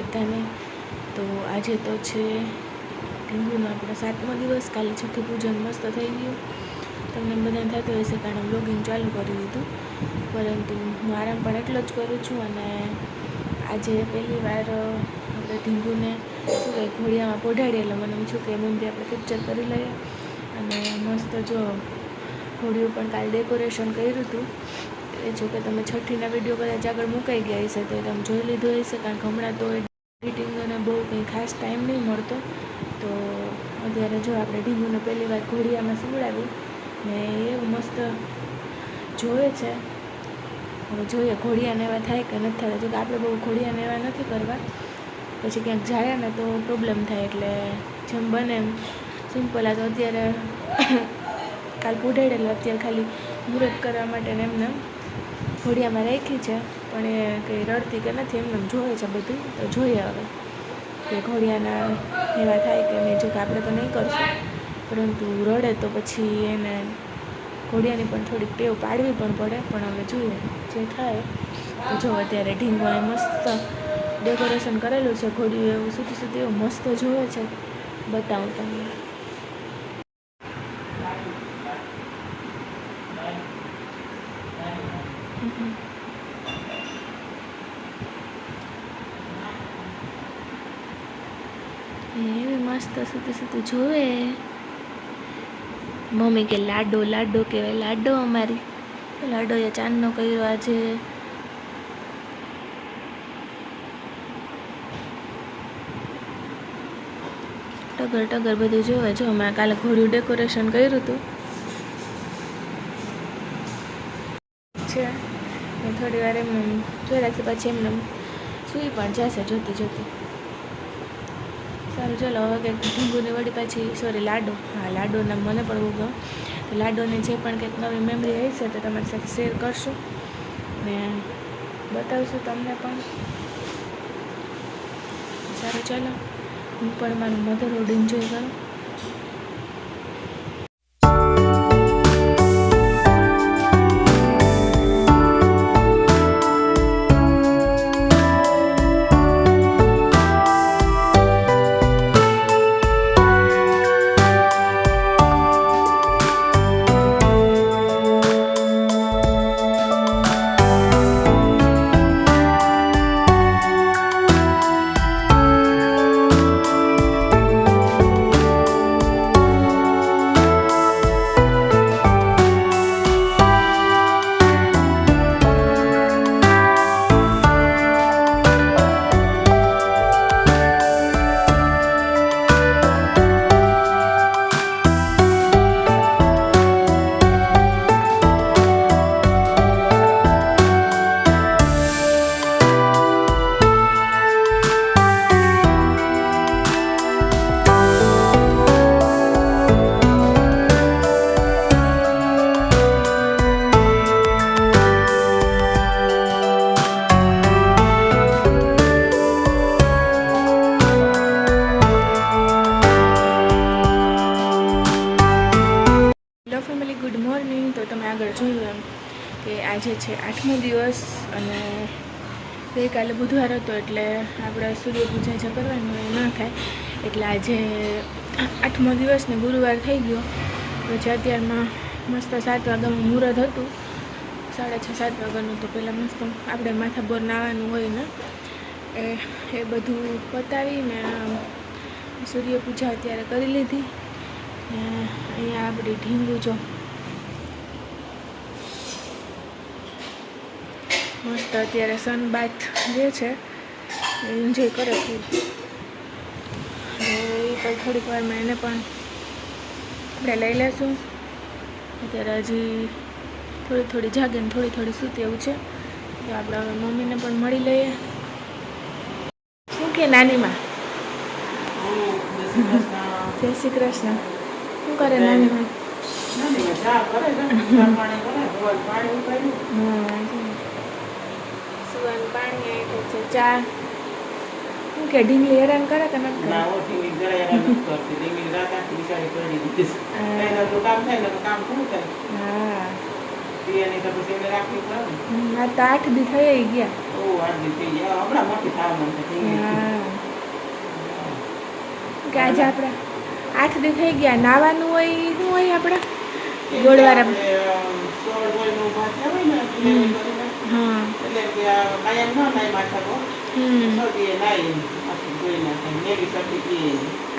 બધાને. તો આજે તો છે હિન્દુનો આપણો સાતમો દિવસ, કાલે છઠ્ઠી પૂજન મસ્ત થઈ ગયું. તમને બધાને થતું હશે કારણ બ્લોગિંગ ચાલુ કરી દીધું. પરંતુ હું આરામ પણ એટલો જ કરું છું અને આજે પહેલી વાર આપણે ઢીંગુને શું કહે ઘોડિયામાં પોઢાડીએ. એટલે મને છું કે મમ્મી આપણે કેપ્ચર કરી લઈએ. અને મસ્ત જો ઘોડિયું પણ કાલે ડેકોરેશન કર્યું હતું. એ જો કે તમે છઠ્ઠીના વીડિયો કદાચ આગળ મુકાઈ ગયા હશે તો તમે જોઈ લીધો હશે, કારણ કે હમણાં તો એડિટિંગને બહુ કંઈ ખાસ ટાઈમ નહીં મળતો. તો અત્યારે જો આપણે ઢીંગુને પહેલી વાર ઘોડિયામાં સુવડાવી ને એવું મસ્ત જોવે છે. હવે જોઈએ ઘોડિયાને એવા થાય કે નથી થતા જો કે આપણે બહુ ઘોડિયાને એવા નથી કરવા. પછી ક્યાંક જાય ને તો પ્રોબ્લેમ થાય એટલે જેમ બને એમ. સિમ્પલ આ તો અત્યારે કાલ પૂઢેડેલું, અત્યારે ખાલી મુહૂર્ત કરવા માટે ને એમને. ઘોડિયામાં રાખી છે, પણ એ કંઈ રડતી કે નથી, એમને એમ જોવે છે બધું, તો જોઈએ હવે. કે ઘોડિયાના એવા થાય કે નહીં જો કે આપણે તો નહીં કરશું. પરંતુ રડે તો પછી એને ઘોડિયાની પણ થોડીક ટેવ પાડવી પણ પડે, પણ હવે જોઈએ જે થાય. તો જો અત્યારે ઢીંગો મસ્ત ડેકોરેશન કરેલું છે, ઘોડિયું એવું સુધી સુધી એવું મસ્ત જોવે છે. બતાવું તમને. એવી મસ્ત સુધી સુધી જોવે. મમ્મી કે લાડો લાડો કહેવાય, લાડો અમારી. લાડો એ ચાંદનો કર્યો આજે. ટગર ટગર બધું જોવે. જો મેં કાલે ઘોડ્યું ડેકોરેશન કર્યું હતું છે ને થોડી વાર એમને એમ રાખી પછી એમને એમ સૂઈ પણ જશે જોતી જોતી. સારું, ચલો, હવે કંઈક ઢીંગુને વળી પાછી સોરી લાડો. હા લાડો નામ મને પણ બહુ ગમે. તો લાડોની જે પણ કંઈક નવી મેમરી હશે તો તમારી સાથે શેર કરશું. ને બતાવશું તમને પણ. સારું, ચાલો. હું પણ મારું મધરહુડ એન્જોય કરું. તમે આગળ જોયું એમ કે આજે છે આઠમો દિવસ અને ગઈકાલે બુધવાર હતો એટલે આપણે સૂર્યપૂજા જે કરવાનું એ ન થાય. એટલે આજે આઠમો દિવસ ને ગુરુવાર થઈ ગયો. પછી અત્યારમાં મસ્ત સાત વાગ્યાનું મુહૂર્ત હતું. સાડા છ, સાત વાગ્યાનું તો પહેલાં મસ્ત આપણે માથા બોર નાવાનું હોય ને, એ એ બધું પતાવીને સૂર્યપૂજા અત્યારે કરી લીધી. ને અહીંયા આપણી ઢીંગું જો મસ્ત અત્યારે સન બાથ જે છે એન્જોય કરે છે. એ પણ થોડીક વારમાં એને પણ આપણે લઈ લેશું. અત્યારે હજી થોડી થોડી જાગે ને થોડી થોડી સૂતી એવું છે. તો આપણે હવે મમ્મીને પણ મળી લઈએ. શું કે નાનીમાં? જય શ્રી કૃષ્ણ. શું કરે નાનીમાં? હા સુવાનું પાણી આપ્યું છે ચા. શું કે ઢીંગલી હેરાન કરે કે નથી થાય હા. પિયાની તો પછી એને રાખવી પડે ને. આ તો આઠ દી થઈ ગયા. ઓ, આટલી થઈ જાય. હમણાં મોટી થવા ગઈ. હા. કે આજે આપણે આઠ દી થઈ ગયા. નાવાનું હોય શું હોય આપણે કેમ સોળ થયા હોય ને, કરીને, હા એટલે કે કાયમ ન નાય માથા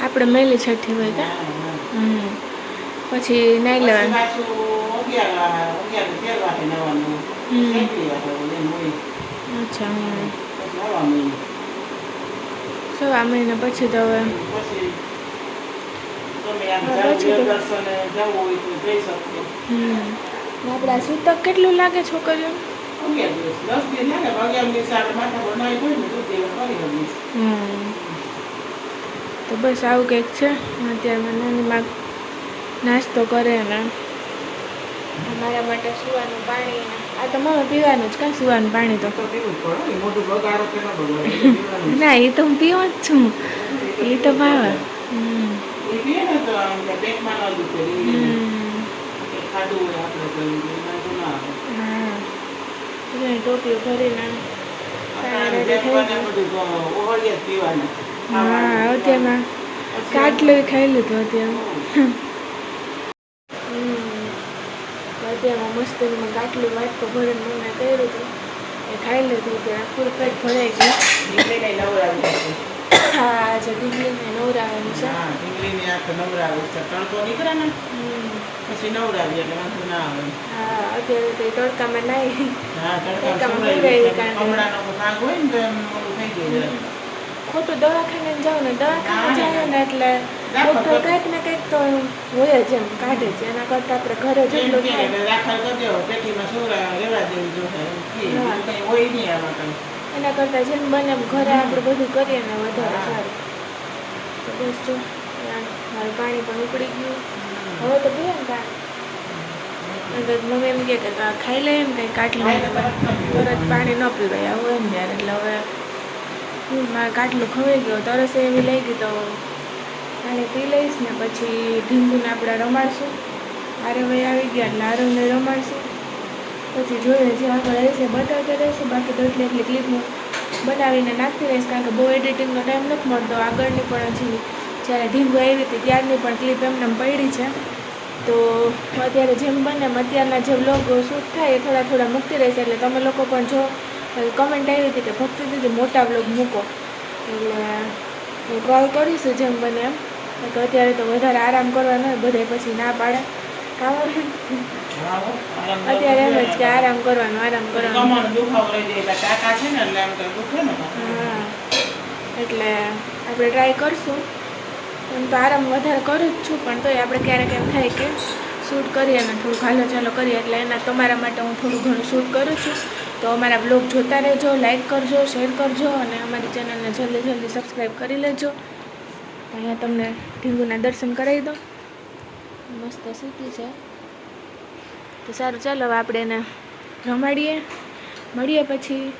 આપણે મેલી છઠ્ઠી હોય કે પછી નાઈ લેવાનું. અચ્છા સવા મહિના પછી તો હવે. આપણે સૂતક કેટલું લાગે છોકરીઓ? અગિયાર દિવસ દસ દિવસ લાગે પણ અગિયાર દિવસ આપણે માથા પર હોય ને દૂધ દેવા કરી દઈશ તો બસ આવું કંઈક છે અત્યારે નાની માં નાસ્તો કરે ને અમારા માટે સુવાનું પાણી આ તો મમ્મી પીવાનું જ કાં સુવાનું પાણી તો ને એ તો હું પીવો જ છું એ તો ભાવે હા ટોપીઓ ભરીને હા અત્યારમાં કાટલું ખાઈ લીધું અત્યારે. અત્યારમાં મસ્તીમાં કાટલું વાટકો ભરીને મને કર્યું હતું. એ ખાઈ લીધું ત્યાં ફૂલ પેટ ભરાઈ ગયું. હા આજે ડીંગલીને નવરાવાનું છે. હા, ઢીંગલીની આંખ નવરાવી છે. તડકો નીકળે ને? પછી નવરાવી એટલે વાંધો ના આવે. હા અત્યારે તો તડકામાં નાહી. હા, તડકામાં તડકામાં સુવડાવી સુવડાવી છે. કારણ કે- કમળાનો ભાગ હોય ને તો એમ ઓલું થઈ જાય ખોટું દવાખાને જાઉં ને દવાખાને જાય ને એટલે ડોક્ટર કંઈક ને કંઈક તો હોય જ એમ કાઢે છે એના કરતાં આપણે ઘરે જ કરી દેવો, પેટીમાં સુવડાવી રહેવા દેવું જોઈએ. હોય નહીં આમાં કંઈ. એના કરતાં જેમ બને એમ ઘરે આપણે બધું કરીએ ને વધારે સારું. તો બસ જો મારું પાણી પણ ઉકળી ગયું. હવે તો પીએ ને અને મમ્મી એમ કહે કે ખાઈ લે એમ કંઈ કાટલું તરત પાણી ન પીવાય આવું એમ યાર એટલે હવે હું મારે કાટલું ખવાઈ ગયો તરસ એવી લઈ ગઈ તો પાણી પી લઈશ ને પછી ઢીંગુને આપણે રમાડશું. આરે ભાઈ આવી ગયા એટલે આરવને રમાડશું. પછી જોઈએ જે આગળ રહેશે બતાવતા રહેશે બાકી દટલી એટલી ક્લિપમાં ક્લિપ બનાવીને નાખતી રહીશ, કારણ કે બહુ એડિટિંગનો ટાઈમ નથી મળતો. આગળની પણ હજી જ્યારે ઢીંગુ આવી હતી, ત્યારની પણ ક્લિપ એમને પડી છે. તો અત્યારે જેમ બને અત્યારના જે બ્લોગ શૂટ થાય એ થોડા થોડા મૂકતી રહેશે. એટલે તમે લોકો પણ જો કમેન્ટ આવી હતી કે ભક્તિ દીધી મોટા બ્લોગ મૂકો. એટલે હું ટ્રાય કરીશું જેમ બને એમ. કે અત્યારે તો વધારે આરામ કરવાનો બધે પછી ના પાડે. અત્યારે એમ જ કે આરામ કરવાનો આરામ કરવાનો. એટલે. હા. આપણે ટ્રાય કરશું. એમ તો આરામ વધારે કરું જ છું પણ તોય આપણે ક્યારેક એમ થાય કે શૂટ કરીએ અને થોડું હાલો ચાલો કરીએ એટલે એના તમારા માટે હું થોડું ઘણું શૂટ કરું છું. તો અમારા બ્લોગ જોતા રહેજો લાઇક કરજો શેર કરજો અને અમારી ચેનલને જલ્દી જલ્દી સબસ્ક્રાઈબ કરી લેજો. અહીંયા તમને ઢીંગુના દર્શન કરાવી દો મસ્ત સૂતી છે. તો સારું ચાલો આપણે એને રમાડીએ. મળીએ પછી.